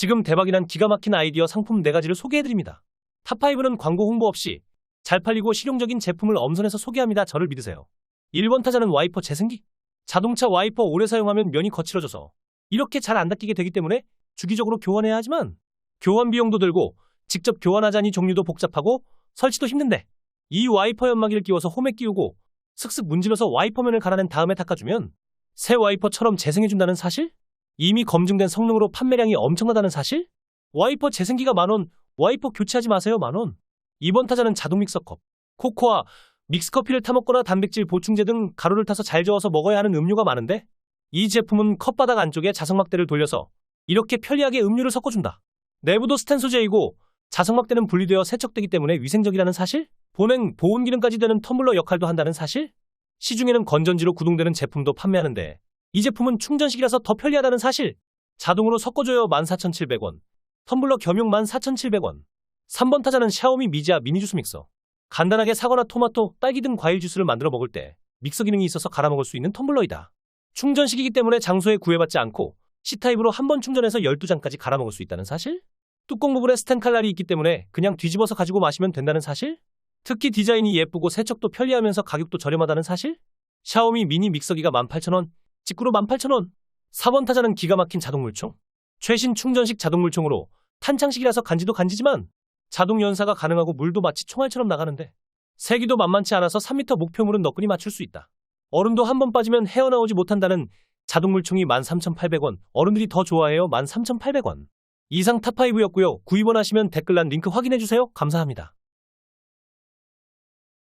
지금 대박이 난 기가 막힌 아이디어 상품 4가지를 소개해드립니다. 탑5는 광고 홍보 없이 잘 팔리고 실용적인 제품을 엄선해서 소개합니다. 저를 믿으세요. 1번 타자는 와이퍼 재생기. 자동차 와이퍼 오래 사용하면 면이 거칠어져서 이렇게 잘 안 닦이게 되기 때문에 주기적으로 교환해야 하지만 교환 비용도 들고 직접 교환하자니 종류도 복잡하고 설치도 힘든데 이 와이퍼 연마기를 끼워서 홈에 끼우고 슥슥 문질러서 와이퍼면을 갈아낸 다음에 닦아주면 새 와이퍼처럼 재생해준다는 사실? 이미 검증된 성능으로 판매량이 엄청나다는 사실? 와이퍼 재생기가 만원, 와이퍼 교체하지 마세요 만원. 이번 타자는 자동 믹서컵. 코코아, 믹스커피를 타먹거나 단백질 보충제 등 가루를 타서 잘 저어서 먹어야 하는 음료가 많은데 이 제품은 컵바닥 안쪽에 자석막대를 돌려서 이렇게 편리하게 음료를 섞어준다. 내부도 스텐 소재이고 자석막대는 분리되어 세척되기 때문에 위생적이라는 사실? 보냉, 보온 기능까지 되는 텀블러 역할도 한다는 사실? 시중에는 건전지로 구동되는 제품도 판매하는데 이 제품은 충전식이라서 더 편리하다는 사실. 자동으로 섞어줘요 14,700원. 텀블러 겸용 14,700원. 3번 타자는 샤오미 미지아 미니 주스 믹서. 간단하게 사과나 토마토, 딸기 등 과일 주스를 만들어 먹을 때 믹서 기능이 있어서 갈아 먹을 수 있는 텀블러이다. 충전식이기 때문에 장소에 구애받지 않고 C타입으로 한 번 충전해서 12잔까지 갈아 먹을 수 있다는 사실? 뚜껑 부분에 스텐 칼날이 있기 때문에 그냥 뒤집어서 가지고 마시면 된다는 사실? 특히 디자인이 예쁘고 세척도 편리하면서 가격도 저렴하다는 사실? 샤오미 미니 믹서기가 18,000원, 직구로 18,000원. 4번 타자는 기가 막힌 자동물총. 최신 충전식 자동물총으로 탄창식이라서 간지도 간지지만 자동 연사가 가능하고 물도 마치 총알처럼 나가는데 세기도 만만치 않아서 3m 목표물은 너끈히 맞출 수 있다. 얼음도 한 번 빠지면 헤어나오지 못한다는 자동물총이 13,800원, 어른들이 더 좋아해요 13,800원. 이상 탑5였고요. 구입원 하시면 댓글란 링크 확인해주세요. 감사합니다.